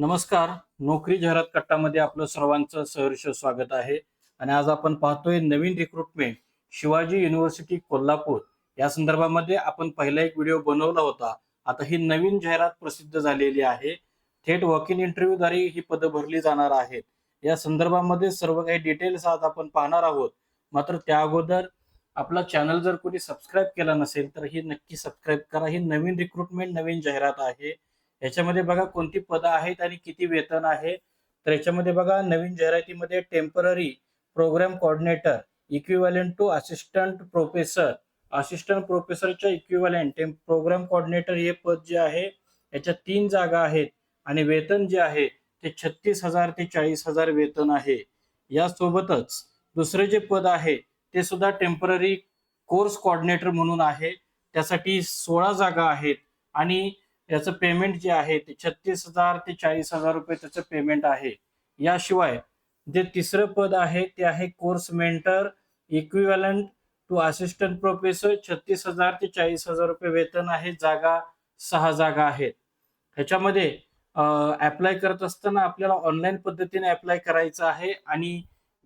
नमस्कार. नोकरी जाहिरात कट्टामध्ये आपलं सर्वांचं सहर्ष स्वागत आहे. आणि आज आपण पाहतोय नवीन रिक्रुटमेंट शिवाजी युनिव्हर्सिटी कोल्हापूर. या संदर्भामध्ये आपण पहिला एक व्हिडिओ बनवला होता. आता ही नवीन जाहिरात प्रसिद्ध झालेली आहे. थेट वॉक इन इंटरव्ह्यूद्वारे ही पदं भरली जाणार आहेत. या संदर्भामध्ये सर्व काही डिटेल्स आज आपण पाहणार आहोत. मात्र त्या अगोदर आपला चॅनल जर कोणी सबस्क्राईब केला नसेल तर ही नक्की सबस्क्राईब करा. ही नवीन रिक्रुटमेंट नवीन जाहिरात आहे. याच्यामध्ये बघा कोणती पदं आहेत आणि किती वेतन आहे. तर याच्यामध्ये बघा नवीन जाहिरातीमध्ये temporary program coordinator equivalent to assistant professor assistant प्रोफेसरच्या equivalent programme coordinator हे पद जे आहे याच्या तीन जागा आहेत. आणि वेतन जे आहे ते छत्तीस हजार ते चाळीस हजार वेतन आहे. यासोबतच दुसरे जे पद आहे ते सुद्धा टेंपररी कोर्स कॉर्डिनेटर म्हणून आहे. त्यासाठी सोळा जागा आहेत. आणि याचं पेमेंट जे आहे ते छत्तीस हजार ते चाळीस हजार रुपये त्याचं पेमेंट आहे. याशिवाय जे तिसरं पद आहे ते आहे course mentor equivalent to assistant professor छत्तीस हजार ते चाळीस हजार रुपये वेतन आहे जागा सहा जागा आहेत. ह्याच्यामध्ये अप्लाय करत असताना आपल्याला ऑनलाईन पद्धतीने अप्लाय करायचं आहे आणि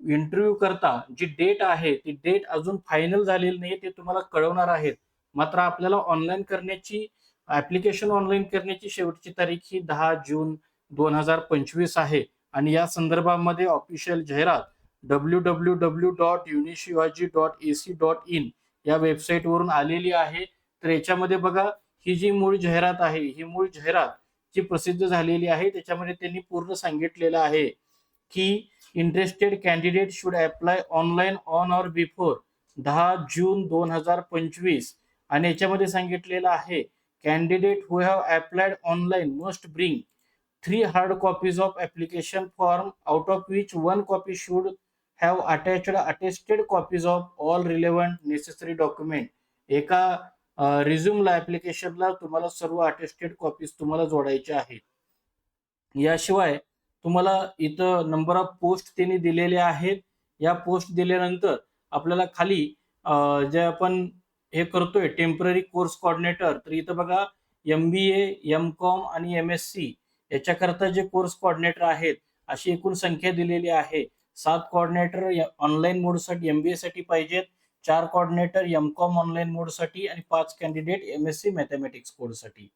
इंटरव्ह्यू करता जी डेट आहे ती डेट अजून फायनल झालेली नाही ते तुम्हाला कळवणार आहेत. मात्र आपल्याला ऑनलाईन करण्याची ऍप्लिकेशन ऑनलाईन करण्याची शेवटची तारीख ही दहा जून दोन हजार पंचवीस आहे. आणि या संदर्भामध्ये ऑफिशियल जाहिरात W W W dot युनिशिवाजी dot A C dot in या वेबसाईटवरून आलेली आहे. तर याच्यामध्ये बघा ही जी मूळ जाहिरात आहे ही मूळ जाहिरात जी प्रसिद्ध झालेली आहे त्याच्यामध्ये त्यांनी पूर्ण सांगितलेलं आहे की interested candidate should apply online on or before दहा जून दोन हजार पंचवीस. आणि याच्यामध्ये सांगितलेलं आहे candidate who have applied online must bring three hard copies of application form out of which one copy should have attached attested copies of all relevant necessary document एका रिझ्युमला ॲप्लिकेशनला तुम्हाला सर्व अटेस्टेड कॉपीज तुम्हाला जोडायचे आहेत. याशिवाय तुम्हाला इथं नंबर ऑफ पोस्ट त्यांनी दिलेले आहेत. या पोस्ट दिल्यानंतर आपल्याला खाली जे आपण हे करतोय टेंपररी कोर्स कॉर्डिनेटर तर इथं बघा एम बी एम कॉम आणि एम एस सी याच्याकरता जे कोर्स कॉर्डिनेटर आहेत अशी एकूण संख्या दिलेली आहे. सात कॉर्डिनेटर ऑनलाईन मोडसाठी एम बी एसाठी साठी पाहिजेत चार कॉर्डिनेटर एम कॉम ऑनलाईन मोडसाठी आणि पाच candidate M S C mathematics कोर्ससाठी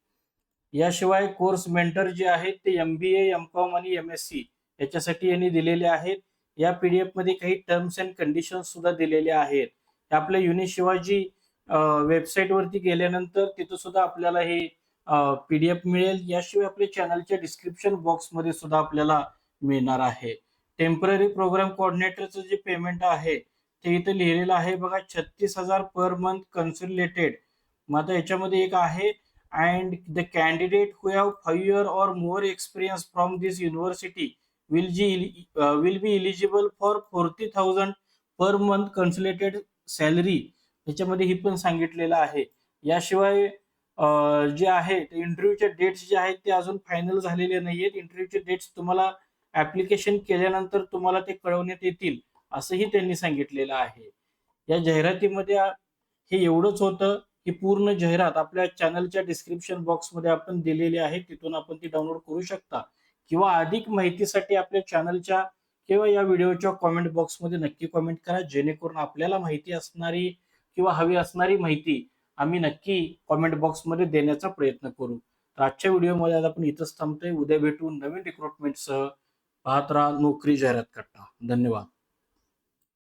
याशिवाय कोर्स मेंटर जे आहेत ते एम बी एम कॉम आणि एम एस सी याच्यासाठी यांनी दिलेले आहेत. या पीडीएफमध्ये काही टर्म्स अँड कंडिशन सुद्धा दिलेले आहेत. आपल्या युनिशिवाजी वेबसाईटवरती वेबसाईट वरती गेल्यानंतर तिथं सुद्धा आपल्याला हे पीडीएफ मिळेल. याशिवाय आपल्या चॅनलच्या डिस्क्रिप्शन बॉक्समध्ये सुद्धा आपल्याला मिळणार आहे. टेंपररी प्रोग्राम कोऑर्डिनेटरचं जे पेमेंट आहे ते इथं लिहिलेलं आहे. बघा छत्तीस हजार पर मंथ कन्सुलेटेड मग आता याच्यामध्ये एक आहे and the candidate who have five year or more experience from this university will G will be eligible for forty thousand per month consolidated salary याच्यामध्ये हे पण सांगितलेलं आहे. याशिवाय जे आहे ते इंटरव्ह्यूचे डेट्स जे आहेत ते अजून फायनल झालेले नाही आहेत इंटरव्ह्यूचे डेट्स तुम्हाला ऍप्लिकेशन केल्यानंतर तुम्हाला ते कळवण्यात येतील असंही त्यांनी सांगितलेलं आहे. या जाहिरातीमध्ये हे एवढंच होतं ही पूर्ण जाहिरात आपल्या चॅनलच्या डिस्क्रिप्शन बॉक्समध्ये आपण दिलेली आहे. तिथून आपण ती डाउनलोड करू शकता. किंवा अधिक माहितीसाठी आपल्या चॅनलच्या किंवा या व्हिडिओच्या कॉमेंट बॉक्समध्ये नक्की कॉमेंट करा. जेणेकरून आपल्याला माहिती असणारी किंवा हवी असणारी माहिती आम्ही नक्की कॉमेंट बॉक्समध्ये देण्याचा प्रयत्न करू. तर आजच्या व्हिडिओमध्ये आज आपण इथंच थांबतोय. उद्या भेटून नवीन रिक्रुटमेंटसह पाहत राहा नोकरी जाहिरात करता धन्यवाद.